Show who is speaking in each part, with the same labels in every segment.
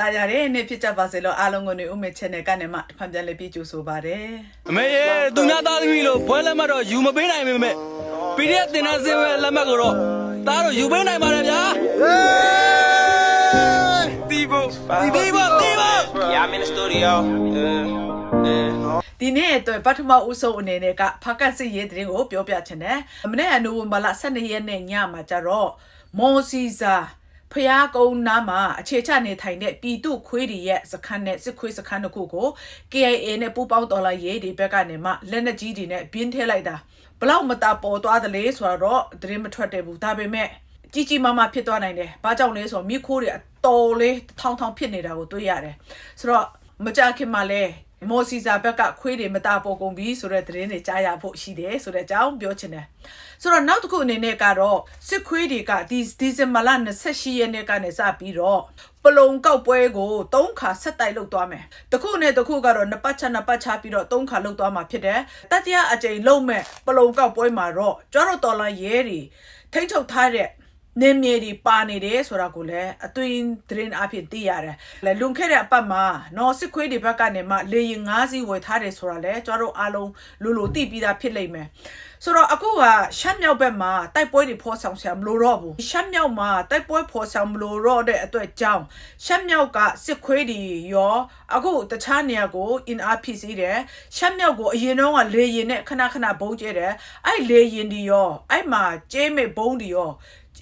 Speaker 1: တာရတဲ့နေ့ဖြစ်ကြပါစေလို့အားလုံးကိုနေဦးမေ channel ကနေမှတစ်ဖန်ပြန်လေးပြကြိုဆိုပါတယ်
Speaker 2: အမေရေသူနာသားသမီးလို့ဘွဲလက်မှတ်တော့ယူမပေးနိုင်ပေမဲ့ PDF တင်တဲ့စင်ဝဲလက်မှတ်ကိုတော့သားတော့ယူပေးနိုင်ပါတယ်ဗျာတီဘတီဘတီဘ
Speaker 3: Yeah, I'm in the studio. Yeah, yeah.
Speaker 1: ဒီနေ့အတွက်ပထမဦးဆုံးအနေနဲ့ကဖကတ်စစ်ရေးသတင်းကိုပြောပြချင်တယ်။မနေ့ကနိုဝင်ဘာလ12ရက်နေ့ညမှာကျတော့မော်စီစာ ဖျားကုန်းနားမှာအခြေချနေထိုင်တဲ့ပြည်သူခွေးတွေရဲ့စခန်းနဲ့စစ်ခွေးစခန်းတစ်ခုကို KIA နဲ့ပူးပေါင်းတော်လာရေးတွေဘက်ကနေမှလက်နက်ကြီးတွေနဲ့ပြင်းထည့်လိုက်တာဘလောက်မတာပေါ်သွားတယ်လေဆိုတော့သတင်းမထွက်တယ်ဘူးဒါပေမဲ့ကြီးကြီးမားမားဖြစ်သွားနိုင်တယ်။ဘာကြောင့်လဲဆိုတော့မိခိုးတွေအတော်လေးထောင်းထောင်းဖြစ်နေတာကိုတွေ့ရတယ်။ဆိုတော့မကြခင်မှာလဲ မော်စီစာဘက်ကခွေးတွေမတာပေါ်ကုန်ပြီဆိုတဲ့သတင်းတွေကြားရဖို့ရှိတယ်ဆိုတဲ့အကြောင်းပြောချင်တယ်။ဆိုတော့နောက်တစ်ခုအနေနဲ့ကတော့စစ်ခွေးတွေကဒီဒီဇင်ဘာလ28ရက်နေ့ကနေစပြီးတော့ပလုံကောက်ပွဲကို၃ခါဆက်တိုက်လုပ်သွားမယ်။တစ်ခုနဲ့တစ်ခုကတော့နှစ်ပတ်ချနှစ်ပတ်ချပြီးတော့၃ခါလုပ်သွားမှာဖြစ်တယ်။တတိယအကြိမ်လုပ်မဲ့ပလုံကောက်ပွဲမှာတော့ကျွတ်တော်တော်လန်ရဲတွေထိမ့်ချုပ်ထားတဲ့ နေမြေဒီပါနေတယ်ဆိုတာကိုလည်းအသွင်သတင်းအဖြစ်သိရတယ်။လေလွန်ခဲ့တဲ့အပတ်မှာနော်စစ်ခွေးတွေဘက်ကနေမှလေရင်၅စီးဝယ်ထားတယ်ဆိုတာလည်းကျွန်တော်တို့အားလုံးလူလူသိပြီးသားဖြစ်လိမ့်မယ်။ဆိုတော့အခုကရှမ်းမြောက်ဘက်မှာတိုက်ပွဲတွေဖော်ဆောင်ဆရာမလို့တော့ဘူး။ရှမ်းမြောက်မှာတိုက်ပွဲဖော်ဆောင်မလို့တော့တဲ့အတွက်ကြောင့်ရှမ်းမြောက်ကစစ်ခွေးတွေရောအခုတခြားနေရာကို in RPC တယ်။ရှမ်းမြောက်ကိုအရင်တော့ကလေရင်နဲ့ခဏခဏဘုံကျဲတယ်။အဲ့လေရင်တွေရောအဲ့မှာကျဲမဲ့ဘုံတွေရော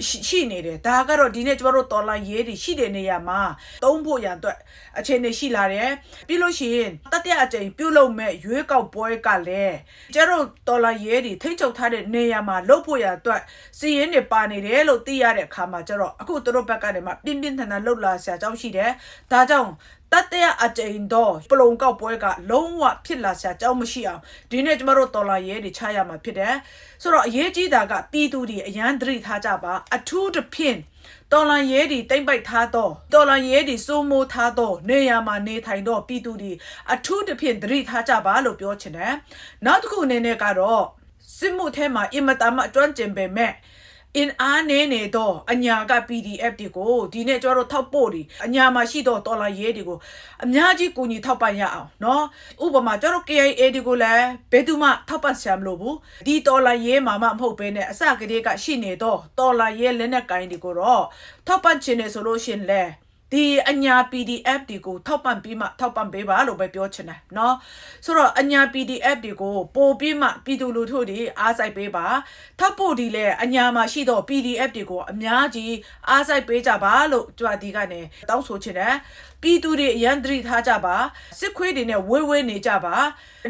Speaker 1: ရှိရှိနေတယ်ဒါကတော့ဒီနေ့ကျမတို့တော်လိုင်းရေးတွေရှိတဲ့နေရာမှာသုံးဖို့ရန်အတွက်အခြေအနေရှိလာတယ်ပြီးလို့ရှိရင်တတိယအကြိမ်ပြုလုပ်မဲ့ရွေးကောက်ပွဲကလည်းကျမတို့တော်လိုင်းရေးတွေထိမ့်ချုပ်ထားတဲ့နေရာမှာလုပ်ဖို့ရန်အတွက်စီရင်တွေပါနေတယ်လို့သိရတဲ့အခါမှာကျတော့အခုသူတို့ဘက်ကနေမှပြင်းပြင်းထန်ထန်လှုပ်လာဆရာအကြောင်းရှိတယ်ဒါကြောင့် တတရအကြိမ်တော့ပလုံကောက်ပွဲကလုံးဝဖြစ်လာစရာအကြောင်းမရှိအောင်ဒီနေ့ကျမတို့တော်လာရဲတွေချရမှာဖြစ်တယ်ဆိုတော့အရေးကြီးတာကပြည်သူတွေအရန်သတိထားကြပါအထူးသဖြင့်တော်လန်ရဲတွေတိမ့်ပိုက်ထားတော့တော်လန်ရဲတွေစိုးမိုးထားတော့နေရမှာနေထိုင်တော့ပြည်သူတွေအထူးသဖြင့်သတိထားကြပါလို့ပြောချင်တယ်နောက်တစ်ခုအနေနဲ့ကတော့စစ်မှုထဲမှာအင်မတန်မှအကျွမ်းကျင်ပေမဲ့ in အားနေနေတော့အညာက PDF တွေကိုဒီနေ့ကျွန်တော်တို့ထောက်ပို့ဒီအညာမှာရှိတော့တော်လာရေးတွေကိုအများကြီးကူညီထောက်ပံ့ရအောင်เนาะဥပမာကျွန်တော်တို့ KIA တွေကိုလည်းဘယ်သူမှထောက်ပံ့ဆရာမလို့ဘူးဒီတော်လာရေးမှာမှမဟုတ်ဘဲနဲ့အစကတည်းကရှိနေတော့တော်လာရေးလက်နက်ကိုင်းတွေကိုတော့ထောက်ပံ့ခြင်းနေဆိုလို့ရှရင်လဲ ဒီအညာ PDF တွေကိုထောက်ပံ့ပြီးမှထောက်ပံ့ပေးပါလို့ပဲပြောချင်တယ်เนาะဆိုတော့အညာ PDF တွေကိုပို့ပြီးမှပြည်သူလူထုတွေအားစိုက်ပေးပါထောက်ဖို့ဒီလဲအညာမှာရှိတော့ PDF တွေကိုအများကြီးအားစိုက်ပေးကြပါလို့ကြွားဒီကနေတောင်းဆိုချင်တယ် ပြည်သူတွေအရန်သတိထားကြပါစစ်ခွေးတွေနဲ့ဝေးဝေးနေကြပါ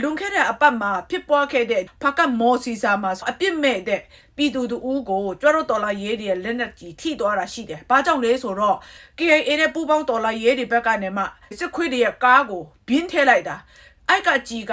Speaker 1: လွန်ခဲ့တဲ့အပတ်မှာဖြစ်ပွားခဲ့တဲ့ဖကမော်စီစာမှာအပြစ်မဲ့တဲ့ပြည်သူတူဦးကိုကြွားတော့တော်လာရေးတွေလက်နက်ကြီးထိသွားတာရှိတယ်။ဘာကြောင့်လဲဆိုတော့ KIA နဲ့ပူးပေါင်းတော်လာရေးတွေဘက်ကနေမှစစ်ခွေးတွေရဲ့ကားကိုဘင်းထဲလိုက်တာ။အိုက်ကကြီးက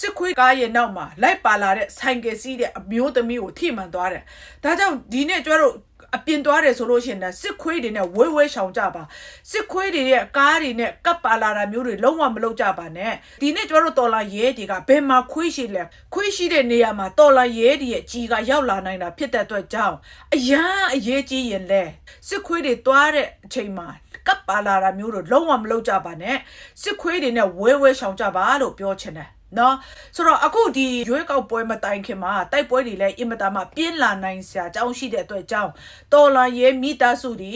Speaker 1: စစ်ခွေးကားရဲ့နောက်မှာလိုက်ပါလာတဲ့ဆိုင်ကယ်စီးတဲ့အမျိုးသမီးကိုထိမှန်သွားတယ်။ဒါကြောင့်ဒီနေ့ကျတော့ အပြင်သွားတယ်ဆိုလို့ရှိရင်လည်းစစ်ခွေးတွေနဲ့ဝဲဝဲရှောင်ကြပါစစ်ခွေးတွေရဲ့ကားတွေနဲ့ကပ်ပါလာတာမျိုးတွေလုံးဝမလုပ်ကြပါနဲ့ဒီနေ့ကျတို့တော်လာရဲတွေကဘယ်မှာခွေးရှိလဲခွေးရှိတဲ့နေရာမှာတော်လာရဲတွေရဲ့ကြီးကရောက်လာနိုင်တာဖြစ်တဲ့အတွက်ကြောင့်အရန်အရေးကြီးရင်လဲစစ်ခွေးတွေသွားတဲ့အချိန်မှာကပ်ပါလာတာမျိုးတို့လုံးဝမလုပ်ကြပါနဲ့စစ်ခွေးတွေနဲ့ဝဲဝဲရှောင်ကြပါလို့ပြောချင်တယ် နော်ဆိုတော့အခုဒီရွေးကောက်ပွဲမတိုင်ခင်မှာတိုက်ပွဲတွေလည်းအင်မတန်မှပြင်းလာနိုင်စရာအကြောင်းရှိတဲ့အတွက်ကြောင့်တော်လာရဲမိသားစုတွေ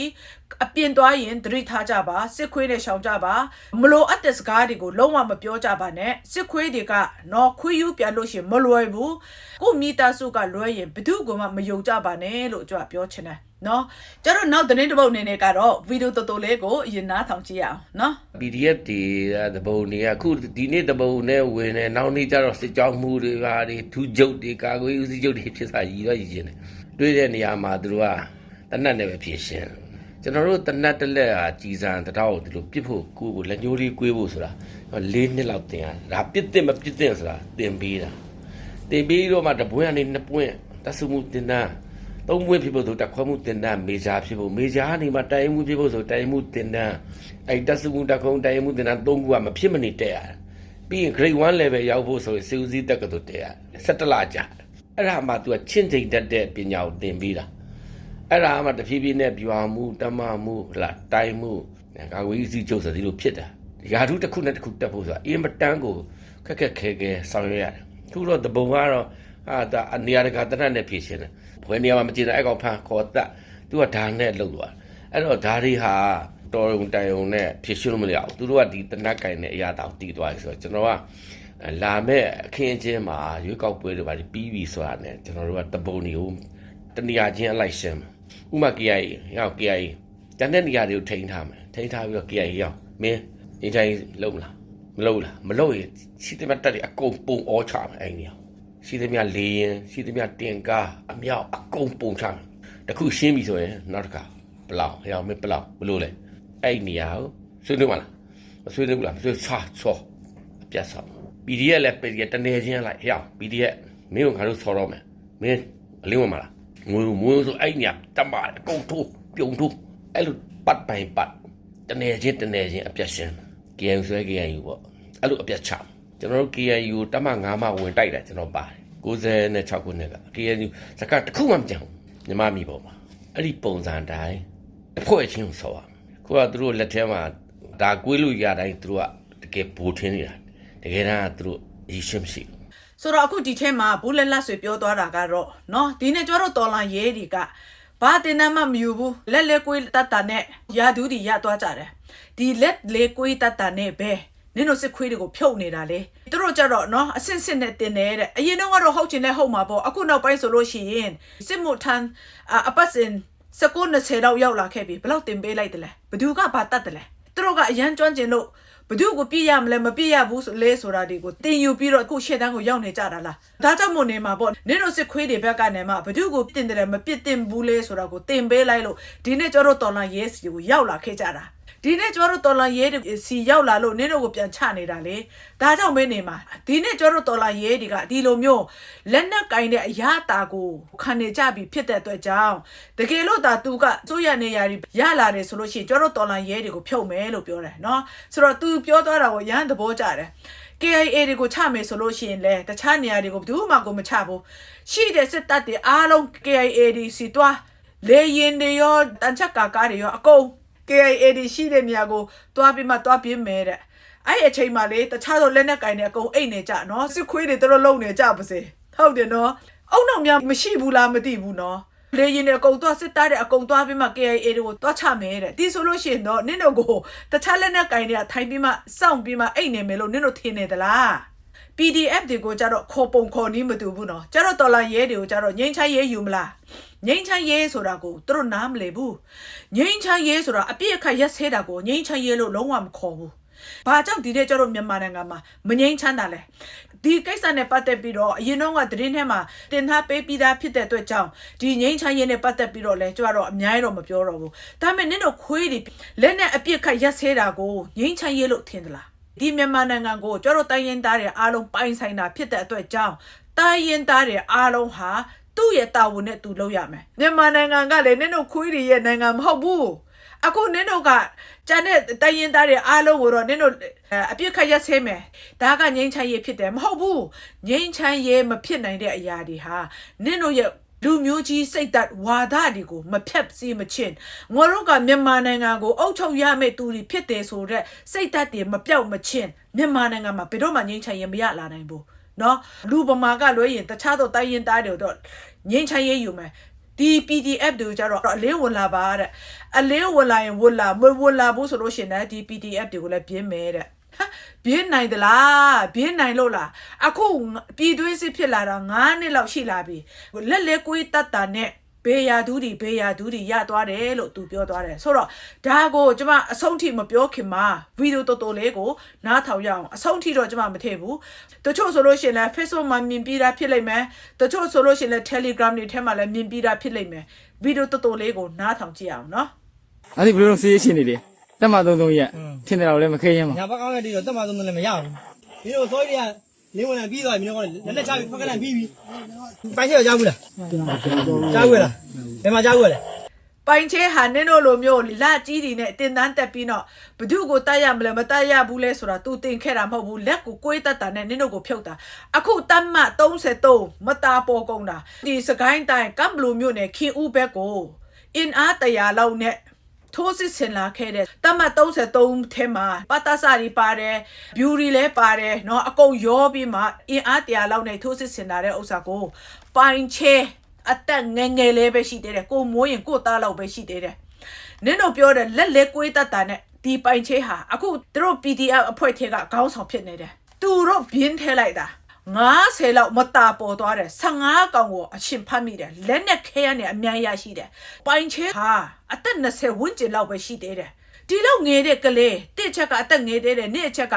Speaker 1: အပြင်သွားရင်သတိထားကြပါစစ်ခွေးနဲ့ရှောင်ကြပါမလိုအပ်တဲ့စကားတွေကိုလုံးဝမပြောကြပါနဲ့စစ်ခွေးတွေကနော်ခွေးယူပြန်လို့ရှရင်မလွယ်ဘူးကိုမိသားစုကလွယ်ရင်ဘယ်သူမှမယုံကြပါနဲ့လို့ကျွန်တော်ပြောချင်တယ် နော်ကျတော့နောက်သတင်းတစ်ပုဒ်အနေနဲ့ကတော့ဗီဒီယိုတော်တော်လေးကိုအရင်နားထောင်ကြည့်ရအောင်နော်
Speaker 4: PDF တွေကတပုံတွေကအခုဒီနေ့တပုံနဲ့ဝင်နေနောက်နေ့ကျတော့စစ်ကြောင်းမှုတွေပါတွေထူးကျုပ်တွေကာကွယ်ဦးစီးကျုပ်တွေဖြစ်စာရည်တော့ရည်ချင်းတယ်တွေ့တဲ့နေရာမှာသူတို့ကတနတ်နဲ့ပဲဖြစ်ရှင်းကျွန်တော်တို့တနတ်တစ်လက်ဟာကြီးစံတတောက်ဒီလိုပြစ်ဖို့ကိုယ်ကိုလက်ညှိုးလေးကွေးဖို့ဆိုတာ၄နှစ်လောက်တင်ရဒါပြစ်တဲ့မပြစ်တဲ့ဆိုတာတင်ပေးတာတင်ပေးတော့မှတပွင့်ကနေနှစ်ပွင့်တဆမှုတင်တာ သုံးပွင့်ဖြစ်ဖို့ဆိုတက်ခွဲမှုတင်တန်းမေဂျာဖြစ်ဖို့မေဂျာကနေမှတိုင်မှုဖြစ်ဖို့ဆိုတိုင်မှုတင်တန်းအဲ့တက်စုမှုတက်ခုံတိုင်မှုတင်တန်းသုံးခုကမဖြစ်မနေတက်ရတယ်ပြီးရင် grade 1 level ရောက်ဖို့ဆိုရင်စေဦးစီးတက်ကတူတက်ရတယ်17လကြာအဲ့ဒါမှ तू ကချင်းချိန်တတ်တဲ့ပညာကိုသင်ပေးတာအဲ့ဒါမှတဖြည်းဖြည်းနဲ့ဗျူဟာမှုတမမှုဟလာတိုင်မှုကာကွယ်ရေးစီချုပ်ဆိုဒီလိုဖြစ်တာယာထုတစ်ခုနဲ့တစ်ခုတက်ဖို့ဆိုတာအင်မတန်ကိုခက်ခက်ခဲခဲဆောင်ရွက်ရတယ်သူတော့တပုံကတော့ အာဒါအနေရကတနတ်နဲ့ဖြစ်ရှင်တယ်ဘယ်နေရာမှာမကြည့်တဲ့အဲ့ကောင်ဖန်ခေါ်တက်သူကဓာတ်နဲ့လှုပ်သွားအဲ့တော့ဓာတ်တွေဟာတော်ုံတိုင်ုံနဲ့ဖြစ်ရှင်လို့မရဘူးသူတို့ကဒီတနတ်ကင်နဲ့အရာတောင်တီးသွားပြီဆိုတော့ကျွန်တော်ကလာမဲ့အခင်းအကျင်းမှာရွေးကောက်ပွဲတွေပါပြီးပြီဆိုတာ ਨੇ ကျွန်တော်တို့ကတပုံတွေကိုတနေရာချင်းအလိုက်ရှင်းဥမာ KIA ရောက် KIA တန်တဲ့နေရာတွေကိုထိန်းထားမယ်ထိန်းထားပြီးတော့ KIA ရောက်မင်းအင်တိုင်းလုံးမလားမလုံးလားမလုံးရင်ရှိသမျှတက်တွေအကုန်ပုံဩချမယ်အဲ့ဒီရှိ သမျှလေရင်ရှိသမျှတင်ကားအမြောက်အကုန်ပုံချမယ်တခုရှင်းပြီဆိုရင်နောက်တစ်ခါဘလောက်ဟဲ့အောင်မင်းဘလောက်ဘလို့လဲအဲ့ဒီနေရာကိုဆွေးနွေးမလားမဆွေးနွေးဘူးလားမဆွေးချာချောအပြတ်ဆောင် PDF လည်း PDF တနေချင်းလိုက်ဟဲ့အောင် PDF မင်းတို့ငါတို့ဆော်တော့မယ်မင်းအလင်းဝင်မလားငွေငွေဆိုအဲ့ညတမအကုန်ထိုးပြုံထိုးအဲ့လိုပတ်ပိုင်ပတ်တနေချင်းတနေချင်းအပြတ်ရှင်း KNU ဆွဲ KNU ပေါ့အဲ့လိုအပြတ်ချ ကျွန်တော်တို့ KNU တမ9မှဝင်တိုက်တယ်ကျွန်တော်ပါတယ်96ခုနှစ်က KNU စကားတစ်ခုမှမကြံဘူးညီမမိပေါ်မှာအဲ့ဒီပုံစံတိုင်းတစ်ဖွဲ့ချင်းကိုဆော်ရခုကသူတို့လက်ထဲမှာဒါကွေးလို့ရတိုင်းသူတို့ကတကယ်ဘူထင်းနေတာတကယ်တမ်းကသူတို့ရည်ရှိမရှိဘူး
Speaker 1: ဆိုတော့အခုဒီထဲမှာဘူးလက်လက်ဆွေပြောသွားတာကတော့เนาะဒီနေ့ကျတော့တော်လန်ရဲတွေကဘာတင်နမှမယူဘူးလက်လက်ကွေးတတ်တာနဲ့ယာဒူးတွေရသွားကြတယ်ဒီလက်လေကွေးတတ်တာနဲ့ပဲ နင်တို့စစ်ခွေးတွေကိုဖြုတ်နေတာလေသူတို့ကြတော့နော်အဆင့်ဆင့်နဲ့တင်တယ်တဲ့အရင်တော့ကတော့ဟုတ်ချင်လဲဟုတ်မှာပေါ့အခုနောက်ပိုင်းဆိုလို့ရှိရင်စစ်မှုထမ်းအပတ်စဉ်စကုန်း20လောက်ရောက်လာခဲ့ပြီဘလောက်တင်ပေးလိုက်တယ်လဲဘသူကဘာတတ်တယ်လဲသူတို့ကအရန်ကျွမ်းကျင်လို့ဘသူကိုပြည့်ရမလဲမပြည့်ရဘူးဆိုလဲဆိုတာတွေကိုတင်ယူပြီးတော့အခုရှေ့တန်းကိုရောက်နေကြတာလားဒါကြောင့်မို့နေမှာပေါ့နင်တို့စစ်ခွေးတွေဘက်ကနေမှဘသူကိုတင်တယ်လဲမပြစ်တင်ဘူးလဲဆိုတာကိုတင်ပေးလိုက်လို့ဒီနေ့ကျတော့တော်လန်ရဲစီကိုရောက်လာခဲ့ကြတာ ဒီနေ့ကျော်တို့တော်လာရဲတွေစီရောက်လာလို့နင်းတို့ကိုပြန်ချနေတာလေဒါကြောင့်မင်းနေမှာဒီနေ့ကျော်တို့တော်လာရဲတွေကဒီလိုမျိုးလက်နက်ကင်တဲ့အရာတာကိုခံနေကြပြီဖြစ်တဲ့အတွက်ကြောင့်တကယ်လို့ဒါသူကစိုးရနေရာတွေရလာတယ်ဆိုလို့ရှိရင်ကျော်တို့တော်လာရဲတွေကိုဖြုတ်မယ်လို့ပြောတယ်နော်ဆိုတော့သူပြောသွားတာကိုရဟန်းသဘောကျတယ် KIA တွေကိုချမယ်ဆိုလို့ရှိရင်လည်းတခြားနေရာတွေကိုဘယ်သူမှကိုမချဘူးရှိတဲ့စစ်တပ်တွေအားလုံး KIA တွေစီသွားလေရင်တွေရောတန်ချက်ကာကားတွေရောအကုန် KIA တွေရှိတဲ့နေရာကိုတွားပြီးမှတွားပြင်းမယ်တဲ့အဲ့ဒီအချိန်မှလေတခြားသောလက်နက်ကင်တွေအကုန်အိတ်နေကြနော်စစ်ခွေးတွေတို့လုံနေကြပါစေဟုတ်တယ်နော်အုံနောက်များမရှိဘူးလားမသိဘူးနော်လေရင်တွေအကုန်သွားစစ်သားတွေအကုန်သွားပြီးမှ KIA တွေကိုတွားချမယ်တဲ့ဒီဆိုလို့ရှိရင်တော့နင့်တို့ကိုတခြားလက်နက်ကင်တွေကထိုင်ပြီးမှစောင့်ပြီးမှအိတ်နေမယ်လို့နင့်တို့ထင်နေသလား PDF တွေကိုကြတော့ခေါ်ပုံခေါ်နည်းမတူဘူးနော်ကြတော့တော်လာရဲတွေကိုကြတော့ငိမ့်ချရဲယူမလားငိမ့်ချရဲဆိုတာကိုသူတို့နားမလည်ဘူးငိမ့်ချရဲဆိုတာအပြည့်အခက်ရက်ဆဲတာကိုငိမ့်ချရဲလို့လုံးဝမခေါ်ဘူးဘာကြောင့်ဒီတဲ့ကြတော့မြန်မာနိုင်ငံမှာမငိမ့်ချမ်းတာလဲဒီကိစ္စနဲ့ပတ်သက်ပြီးတော့အရင်တော့ကသတင်းထဲမှာတင်ထားပေးပြီးသားဖြစ်တဲ့အတွက်ကြောင့်ဒီငိမ့်ချမ်းရဲနဲ့ပတ်သက်ပြီးတော့လဲကြွတော့အများကြီးတော့မပြောတော့ဘူးဒါပေမဲ့နင့်တို့ခွေးတွေလက်နဲ့အပြည့်အခက်ရက်ဆဲတာကိုငိမ့်ချမ်းရဲလို့ထင်သလား ဒီမြန်မာနိုင်ငံကိုကျတော့တိုင်းရင်းသားတွေအားလုံးပိုင်ဆိုင်တာဖြစ်တဲ့အတွက်ကြောင့်တိုင်းရင်းသားတွေအားလုံးဟာသူ့ရဲ့တာဝန်နဲ့သူလုပ်ရမယ်မြန်မာနိုင်ငံကလည်းနင်တို့ခွေးတွေရဲ့နိုင်ငံမဟုတ်ဘူးအခုနင်တို့ကကျန်တဲ့တိုင်းရင်းသားတွေအားလုံးကိုတော့နင်တို့အပြစ်ခတ်ရက်ဆဲမယ်ဒါကငိမ့်ချမ်းရေးဖြစ်တယ်မဟုတ်ဘူးငိမ့်ချမ်းရေးမဖြစ်နိုင်တဲ့အရာတွေဟာနင်တို့ရဲ့ လူမျိုးကြီးစိတ်သက်ဝါဒတွေကိုမဖြတ်စေမချင်းငွေတို့ကမြန်မာနိုင်ငံကိုအုပ်ချုပ်ရမယ့်သူတွေဖြစ်တယ်ဆိုတော့စိတ်သက်တွေမပြောက်မချင်းမြန်မာနိုင်ငံမှာဘယ်တော့မှငြိမ်းချမ်းရေးမရလာနိုင်ဘူးနော်လူပမာကလွဲရင်တခြားသောတိုင်းရင်းသားတွေတော့ငြိမ်းချမ်းရေးယူမယ်ဒီ PDF တွေကြတော့အလင်းဝင်လာပါတဲ့အလင်းဝင်လာရင်ဝင်လာမဝင်လာဘူးဆိုလို့ရှင်လည်းဒီ PDF တွေကိုလည်းပြင်းမယ်တဲ့ ဟာပြင်းနိုင်သလားပြင်းနိုင်လို့လားအခုပြည်တွင်းစစ်ဖြစ်လာတာ9နှစ်လောက်ရှိလာပြီလက်လက်ကွေးတတ်တာနဲ့ဘေးရာဒူးတွေဘေးရာဒူးတွေရသွားတယ်လို့သူပြောသွားတယ်ဆိုတော့ဒါကိုကျမအဆုံးထိမပြောခင်မှာဗီဒီယိုတော်တော်လေးကိုနားထောင်ရအောင်အဆုံးထိတော့ကျမမထည့်ဘူးတချို့ဆိုလို့ရှိရင်လည်း Facebook မှာမြင်ပြီးသားဖြစ်လိမ့်မယ်တချို့ဆိုလို့ရှိရင်လည်း Telegram တွေထဲမှာလည်းမြင်ပြီးသားဖြစ်လိမ့်မယ်ဗီဒီယိုတော်တော်လေးကိုနားထောင်ကြည့်အောင်နော်
Speaker 5: အဲ့ဒီဘယ်လိုစီးရချင်းနေလဲ တက်မသုံးသုံးရက်ထင်တယ်တော့လည်းမခဲရင်ပါ
Speaker 6: ညာဘက်ကောင်းတဲ့တီတော့တက်မှသုံးတယ်လည်းမရဘူးဒီလိုစောကြီးတွေကလင်းဝင်လာပြီးသွားပြီနော်လက်လက်ချပြီးဖက်ကလန်ပြီးပြီပိုင်းချက်ကြောက်ဘူးလားကြောက်ဘူးလားဘယ်မှာကြောက်ဘူးလဲ
Speaker 1: ပိုင်ချဲဟာနင်းတို့လိုမျိုးလက်ကြီးတွေနဲ့တင်တန်းတက်ပြီးတော့ဘသူကိုတတ်ရမလဲမတတ်ရဘူးလဲဆိုတာ तू တင်ခဲ့တာမဟုတ်ဘူးလက်ကိုကိုွေးတတ်တာနဲ့နင်းတို့ကိုဖြုတ်တာအခုတတ်မှ33မတာပေါ်ကုန်တာဒီစကိုင်းတိုင်းကမ်ဘလူမျိုးနဲ့ခင်ဦးဘက်ကိုအင်အားတရာလောက်နဲ့ ထိုးစစ်ဆင်လာခဲ့တဲ့တမတ်33ထဲမှာပတ္တစာတွေပါတယ်ဗျူရီလည်းပါတယ်เนาะအကုန်ရောပြီးမှအင်အားတရားလောက်နဲ့ထိုးစစ်ဆင်လာတဲ့ဥစ္စာကိုပိုင်ချဲအသက်ငယ်ငယ်လေးပဲရှိသေးတယ်ကိုမိုးရင်ကိုသားလောက်ပဲရှိသေးတယ်နင်းတို့ပြောတဲ့လက်လက်ကွေးတတ်တာနဲ့ဒီပိုင်ချဲဟာအခုသူတို့ PDF အဖွဲ့ထဲကခေါင်းဆောင်ဖြစ်နေတယ်သူတို့ဘင်းထဲလိုက်တာ 90လောက်မတာပေါ်သွားတယ်15ကောင်ကိုအရှင်ဖတ်မိတယ်လက်နဲ့ခဲရနေအများကြီးရရှိတယ်ပိုင်ချဲဟာအသက်20ဝန်းကျင်လောက်ပဲရှိသေးတယ်ဒီလောက်ငယ်တဲ့ကလေးတစ်ချက်ကအသက်ငယ်သေးတယ်နေ့အချက်က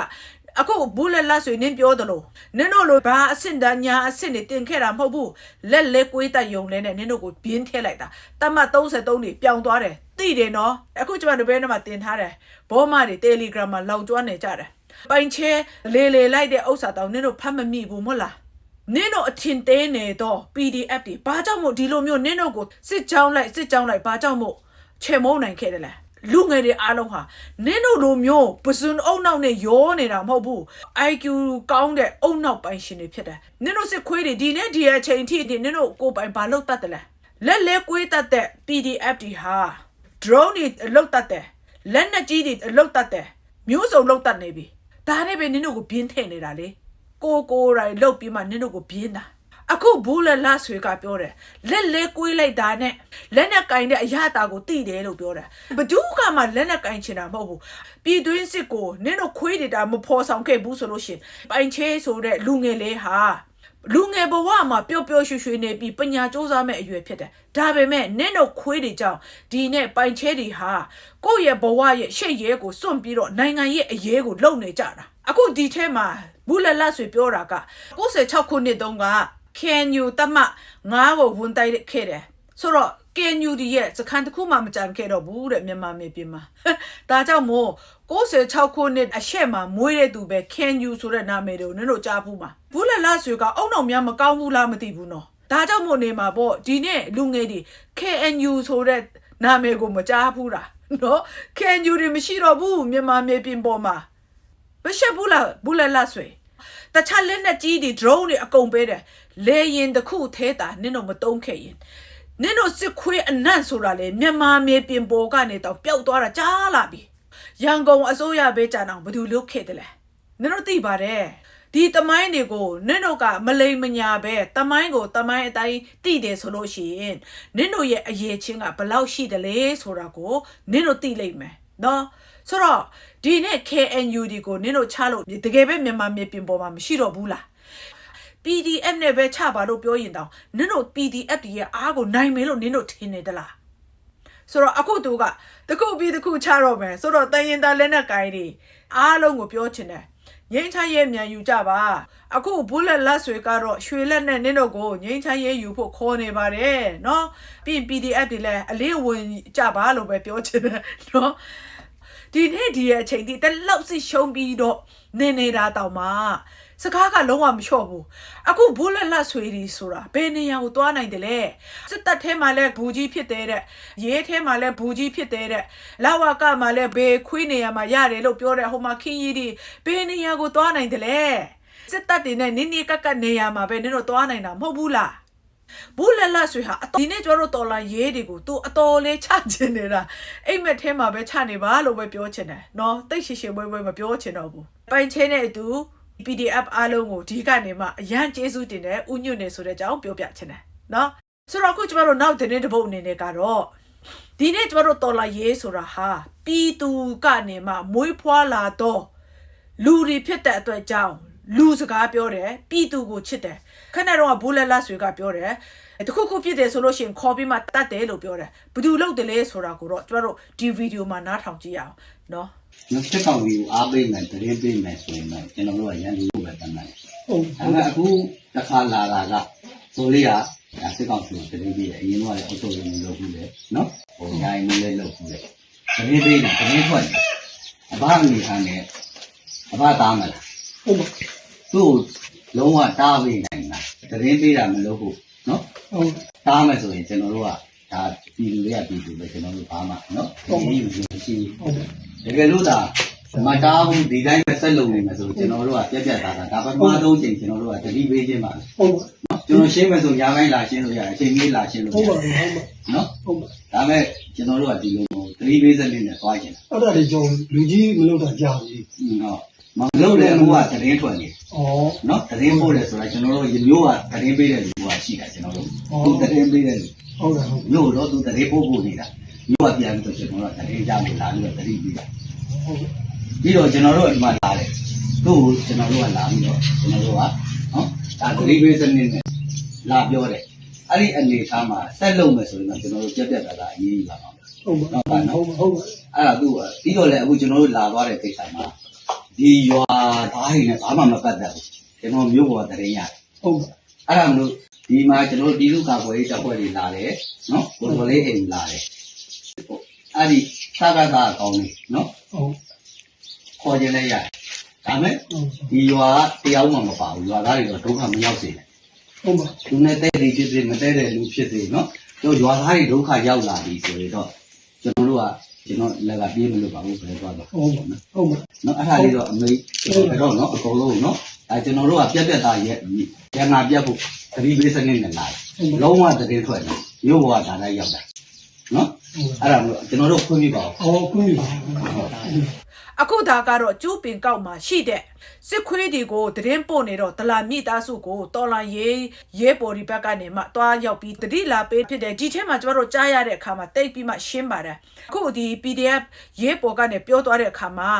Speaker 1: အခုဘူးလက်လက်ဆိုရင်နင်းပြောသလိုနင်းတို့လိုဘာအဆင့်တန်းညာအဆင့်တွေတင်ခဲ့တာမဟုတ်ဘူးလက်လက်ကွေးတက်ယုံလဲနဲ့နင်းတို့ကိုဘင်းထဲလိုက်တာတတ်မှတ်33နေပြောင်းသွားတယ်သိတယ်နော်အခုကျွန်တော်တို့ဘဲနဲ့မှာတင်ထားတယ်ဘောမတွေ Telegram မှာလောင်ကျွမ်းနေကြတယ် ပိုင်ချဲလေလေလိုက်တဲ့ဥစ္စာတောင်နင်းတို့ဖတ်မမိဘူးမဟုတ်လားနင်းတို့အထင်သေးနေတော့ PDF တွေဘာကြောင့်မို့ဒီလိုမျိုးနင်းတို့ကိုစစ်ကြောင်းလိုက်စစ်ကြောင်းလိုက်ဘာကြောင့်မို့ချေမုန်းနိုင်ခဲ့တယ်လဲလူငယ်တွေအားလုံးဟာနင်းတို့လိုမျိုးပစွန်အုံနောက်နဲ့ရောနေတာမဟုတ်ဘူး IQ ကောင်းတဲ့အုံနောက်ပိုင်ရှင်တွေဖြစ်တယ်နင်းတို့စစ်ခွေးတွေဒီနေ့ဒီအချိန်ထိဒီနင်းတို့ကိုယ်ပိုင်ဘာလုပ်တတ်တယ်လဲလက်လဲကွေးတတ်တဲ့ PDF တွေဟာ drone တွေအလုပ်တတ်တယ်လက်နက်ကြီးတွေအလုပ်တတ်တယ်မျိုးစုံလုပ်တတ်နေပြီ ဒါနဲ့ပဲနင်းတို့ကိုပြင်းထည့်နေတာလေကိုကိုရိုင်လုတ်ပြီးမှနင်းတို့ကိုပြင်းတာအခုဘူးလက်လဆွေကပြောတယ်လက်လဲကွေးလိုက်တာနဲ့လက်နဲ့ကင်တဲ့အရတာကိုတိတယ်လို့ပြောတယ်ဘဒူးကမှလက်နဲ့ကင်ချင်တာမဟုတ်ဘူးပြည်တွင်းစစ်ကိုနင်းတို့ခွေးတွေတာမဖော်ဆောင်ခဲ့ဘူးဆိုလို့ရှရင်ပိုင်ချဲဆိုတဲ့လူငယ်လေးဟာ လူငယ်ဘဝမှာပျော့ပျော့ရွှွှရွှွနေပြီးပညာစူးစမ်းမဲ့အရွယ်ဖြစ်တယ်ဒါပေမဲ့နင်းတို့ခွေးတွေကြောင့်ဒီနဲ့ပိုင်ချဲတွေဟာကိုယ့်ရဲ့ဘဝရဲ့ရှေ့ရဲကိုစွန့်ပြီးတော့နိုင်ငံရဲ့အရေးကိုလုပ်နေကြတာအခုဒီထဲမှာဘူးလလဆွေပြောတာက96ခုနှစ်တုန်းက KNU တမ9ကိုဝန်တိုက်ခဲ့တယ်ဆိုတော့ KNU ဒီရဲ့စခန်းတစ်ခုမှမကြံခဲ့တော့ဘူးတဲ့မြန်မာမြေပြင်မှာဒါကြောင့်မို့96ခုနှစ်အရှက်မှာမွေးတဲ့သူပဲ KNU ဆိုတဲ့နာမည်တွေကိုနင်တို့ကြားဘူးမှာဘူးလလဆွေကအုံတော်များမကောင်းဘူးလားမသိဘူးနော်ဒါကြောင့်မို့နေမှာပေါ့ဒီနေ့လူငယ်တွေ KNU ဆိုတဲ့နာမည်ကိုမကြားဘူးလားနော် KNU တွေမရှိတော့ဘူးမြန်မာမြေပြင်ပေါ်မှာမရှက်ဘူးလားဘူးလဲလားဆွေတခြားလက်နဲ့ကြီးတွေ drone တွေအကုန်ပေးတယ်လေရင်တစ်ခုသေးတာနင်းတို့မတုံးခဲ့ရင် နင်းတို့စစ်ခွေးအနံ့ဆိုတာလေမြန်မာမြေပြင်ပေါ်ကနေတော့ပျောက်သွားတာကြားလာပြီရန်ကုန်အစိုးရဘေးကြံအောင်ဘယ်သူလုခဲ့တယ်လဲနင်းတို့သိပါတယ်ဒီတမိုင်းတွေကိုနင်းတို့ကမလိမ်မညာပဲတမိုင်းကိုတမိုင်းအတိုင်းသိတယ်ဆိုလို့ရှိရင်နင်းတို့ရဲ့အရေးချင်းကဘယ်လောက်ရှိတယ်လဲဆိုတာကိုနင်းတို့သိလိမ့်မယ်နော်ဆိုတော့ဒီနေ့ KNU ဒီကိုနင်းတို့ချလို့တကယ်ပဲမြန်မာမြေပြင်ပေါ်မှာမရှိတော့ဘူးလား PDF နဲ့ပဲချပါလို့ပြောရင်တောင်နင်တို့ PDF တည်းရဲ့အားကိုနိုင်မယ်လို့နင်တို့ထင်နေသလားဆိုတော့အခုသူကတခုပြီးတခုချတော့မယ်ဆိုတော့တန်ရင်တာလက်နဲ့ကိုင်းတွေအားလုံးကိုပြောချင်တယ်ငိမ့်ချရဲမြန်ယူကြပါအခုဘုလက်လက်ဆွေကတော့ရွှေလက်နဲ့နင်းတို့ကိုငိမ့်ချရဲယူဖို့ခေါ်နေပါတယ်နော်ပြီးရင် PDF တွေလည်းအလေးဝင်ကြပါလို့ပဲပြောချင်တယ်နော်ဒီနေ့ဒီရဲ့အချိန်ဒီတလောက်စစ်ရှုံးပြီးတော့နင်းနေတာတောင်မှ စကားကလုံးဝမလျှော့ဘူးအခုဘူးလက်လက်ဆွေဒီဆိုတာဘယ်နေရာကိုသွားနိုင်တယ်လဲစစ်တပ်ထဲမှာလဲဘူကြီးဖြစ်တဲ့တဲ့ရေးထဲမှာလဲဘူကြီးဖြစ်တဲ့တဲ့လာဝကမှာလဲဘေးခွေးနေရာမှာရတယ်လို့ပြောတဲ့ဟိုမှာခင်းကြီးဒီဘယ်နေရာကိုသွားနိုင်တယ်လဲစစ်တပ်တွေနဲ့နင်းနေကက်ကက်နေရာမှာပဲနင်တို့သွားနိုင်တာမဟုတ်ဘူးလားဘူးလက်လက်ဆွေဟာအတော်ဒီနေ့ကျွန်တော်တို့တော်လာရေးတွေကိုသူအတော်လေးချချင်နေတာအိမ်မက်ထဲမှာပဲချနေပါလို့ပဲပြောချင်တယ်နော်တိတ်ရှိရှိပွဲပွဲမပြောချင်တော့ဘူးပိုင်ချင်းနဲ့အတူ PDF အားလုံးကိုဒီကနေမှအရန်ကျေးဇူးတင်တယ်ဥညွတ်နေဆိုတဲ့အကြောင်းပြောပြချင်တယ်နော်ဆိုတော့အခုကျွန်တော်တို့နောက်တဲ့တစ်ပုတ်အနေနဲ့ကတော့ဒီနေ့ကျွန်တော်တို့တော်လာရေးဆိုတာဟာပြည်သူကနေမှမွေးဖွားလာတော့လူတွေဖြစ်တဲ့အတွက်ကြောင့်လူစကားပြောတယ်ပြည်သူကိုချစ်တယ်ခဏတော့ဘူလက်လက်ဆွေကပြောတယ်တခုခုဖြစ်တယ်ဆိုလို့ရှိရင်ခေါ်ပြီးမှတတ်တယ်လို့ပြောတယ်ဘယ်သူလုပ်တယ်လဲဆိုတာကိုတော့ကျွန်တော်တို့ဒီဗီဒီယိုမှာနားထောင်ကြည့်ရအောင်နော်
Speaker 7: နှစ်ချက်ကောင်ကြီးကိုအားပေးမယ်တရင်ပေးမယ်ဆိုရင်တော့ကျွန်တော်တို့ကရန်သူပဲတတ်နိုင်ဟုတ်ဒါပေမဲ့အခုတစ်ခါလာတာကဆိုလေးကဒါစစ်ကောင်စီကိုတရင်ပေးတယ်အရင်တော့လည်းအုပ်ချုပ်ရေးမလုပ်ဘူးလေနော်ဟိုညာရင်လည်းလုပ်ဘူးလေတရင်ပေးတာတရင်ထွက်တယ်အဘအနေထားနဲ့အဘတားမလားဟုတ်ပါသူ့ကိုလုံးဝတားပေးနိုင်တာတရင်ပေးတာမလုပ်ဘူးနော်ဟုတ်တားမယ်ဆိုရင်ကျွန်တော်တို့ကဒါပြည်သူတွေကပြည်သူပဲကျွန်တော်တို့ဘာမှနော်ဟုတ်ပြီမရှိဘူးတ ကယ်လို့ဒါမတားဘူးဒီတိုင်းပဲဆက်လုပ်နေမယ်ဆိုကျွန်တော်တို့ကပြက်ပြက်သားသားဒါပထမဆုံးချိန်ကျွန်တော်တို့ကတတိပေးခြင်းပါဟုတ်နော်ကြိုကျွန်တော်ရှင်းမယ်ဆိုညာပိုင်းလာရှင်းလို့ရတယ်အချိန်ကြီးလာရှင်းလို့
Speaker 8: ဟုတ်ပါ
Speaker 7: ရတယ်
Speaker 8: ဘူးဟုတ်ပါ
Speaker 7: နော်
Speaker 8: ဟုတ်ပါ
Speaker 7: ဒါပေမဲ့ကျွန်တော်တို့ကဒီလိုမျိုးသတိပေးစနစ်နဲ့သွားကျင်တာ
Speaker 8: အဲ့ဒါတွေကြောင့်လူကြီးမလုပ်တာကြားပြီ
Speaker 7: ဟုတ်မလုပ်တဲ့အခုကသတင်းထွက်နေ
Speaker 8: ဩ
Speaker 7: နော်သတင်းပို့တယ်ဆိုတာကျွန်တော်တို့မျိုးကသတင်းပေးတဲ့လူကရှိတာကျွန်တော်တို့သူသတင်းပေးတဲ့လူ
Speaker 8: ဟုတ်ကဲ့ဟုတ်
Speaker 7: မျိုးတော့သူသတင်းပို့ဖို့နေတာ မျိုးကပြန်ပြီးတော့ကျွန်တော်တို့သတင်းကြလို့လာပြီးတော့သတင်းပေးတာ
Speaker 8: ဟုတ်
Speaker 7: ပြီးတော့ကျွန်တော်တို့အမှလာတယ်သူ့ကိုကျွန်တော်တို့ကလာပြီးတော့ကျွန်တော်တို့ကနော်ဒါသတင်းပေးစနစ်နဲ့လာပြောတယ်အဲ့ဒီအနေအထားမှာဆက်လုပ်မယ်ဆိုရင်တော့ကျွန်တော်တို့ပြက်ပြက်သားသားအရေးကြီးပါတော့
Speaker 8: ဟုတ်ပါဟုတ်ပါဟုတ်ပါ
Speaker 7: အဲ့ဒါသူ့ပြီးတော့လည်းအခုကျွန်တော်တို့လာသွားတဲ့ကိစ္စမှာဒီရွာသားတွေနဲ့ဘာမှမပတ်သက်ဘူးကျွန်တော်မျိုးပေါ်သတင်းရတယ်
Speaker 8: ဟုတ်ပါ
Speaker 7: အဲ့ဒါမလို့ဒီမှာကျွန်တော်တို့ဒီလူကာကွယ်ရေးတပ်ဖွဲ့တွေလာတယ်နော်ကိုယ်တော်လေးအိမ်လာတယ် အဲ့ဒီသာကသာအကောင်းနေနော်
Speaker 8: ဟုတ်
Speaker 7: ခေါ်ခြင်းလည်းရတယ်ဒါမဲ့
Speaker 8: ဟုတ်
Speaker 7: ဒီရွာကတရားမှမပါဘူးရွာသားတွေတော့ဒုက္ခမရောက်စေနဲ့
Speaker 8: ဟုတ်ပါ
Speaker 7: သူနဲ့တဲ့တွေဖြစ်စေမတဲ့တဲ့လူဖြစ်စေနော်တို့ရွာသားတွေဒုက္ခရောက်လာပြီဆိုရင်တော့ကျွန်တော်တို့ကကျွန်တော်လက်ကပြေးမလို့ပါဘူးဆိုတော့တော့
Speaker 8: ဟုတ်ပါဟုတ်ပါ
Speaker 7: နော်အဲ့ဒါလေးတော့အမေတော့နော်အကုန်လုံးနော်အဲကျွန်တော်တို့ကပြက်ပြက်သားရဲ့ရန်နာပြက်ဖို့သတိပေးစနစ်နဲ့လာတယ်လုံးဝတည်ထွက်တယ်မြို့ဘဝဒါတိုင်းရောက်တာနော် အဲ့ဒါမျိုးကျွန်တော်တို့ခွင့်ပြပါအောင်
Speaker 8: အော်ကုညီပါ
Speaker 1: အခုဒါကတော့ကျူးပင်ကောက်မှာရှိတဲ့စစ်ခွေးတွေကိုသတင်းပို့နေတော့ဒလာမိသားစုကိုတော်လာရေးရဲပေါ်ဒီဘက်ကနေမှတွားရောက်ပြီးတတိလာပေးဖြစ်တယ်ဒီထဲမှာကျမတို့ကြားရတဲ့အခါမှာတိတ်ပြီးမှရှင်းပါတယ်အခုဒီ PDF ရဲပေါ်ကနေပြောသွားတဲ့အခါမှာ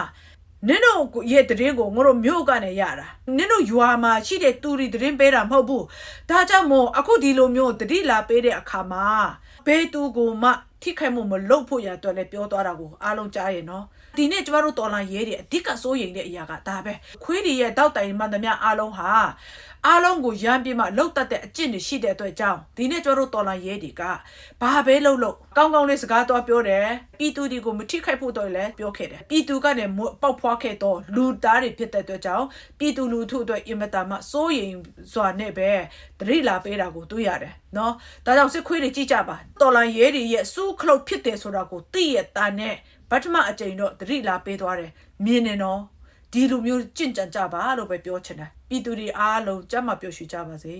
Speaker 1: နင်တို့ရဲ့သတင်းကိုငါတို့မြို့ကနေရတာနင်တို့ရွာမှာရှိတဲ့တူရီသတင်းပေးတာမဟုတ်ဘူးဒါကြောင့်မို့အခုဒီလိုမျိုးတတိလာပေးတဲ့အခါမှာဘယ်သူကိုမှ ထိခိုက်မှုမလုပ်ဖို့ရအတွက်လည်းပြောသွားတာကိုအားလုံးကြားရင်နော်ဒီနေ့ကျမတို့တော်လာရဲတွေအဓိကစိုးရိမ်တဲ့အရာကဒါပဲခွေးတွေရဲ့တောက်တိုင်မှန်သမျှအားလုံးဟာ အားလုံးကိုရမ်းပြီးမှလှုပ်တတ်တဲ့အကျင့်တွေရှိတဲ့အတွက်ကြောင့်ဒီနေ့ကျမတို့တော်လာရဲတွေကဘာပဲလှုပ်လို့ကောင်းကောင်းလေးစကားတော့ပြောတယ်ပြည်သူတွေကိုမထိခိုက်ဖို့တော့လည်းပြောခဲ့တယ်ပြည်သူကနေမွပေါက်ဖွားခဲ့တော့လူသားတွေဖြစ်တဲ့အတွက်ကြောင့်ပြည်သူလူထုအတွက်အင်မတန်မှစိုးရိမ်စွာနဲ့ပဲတရိလာပေးတာကိုတွေ့ရတယ်နော်ဒါကြောင့်စစ်ခွေးတွေကြည့်ကြပါတော်လာရဲတွေရဲ့စူးခလုတ်ဖြစ်တယ်ဆိုတာကိုသိရတာနဲ့ပထမအကြိမ်တော့တရိလာပေးသွားတယ်မြင်နေနော် ဒီလိုမျိုးကြင့်ကြံကြပါလို့ပဲပြောချင်တယ်ပြည်သူတွေအားလုံးကြမ်းမပြောရွှေ့ကြပါစေ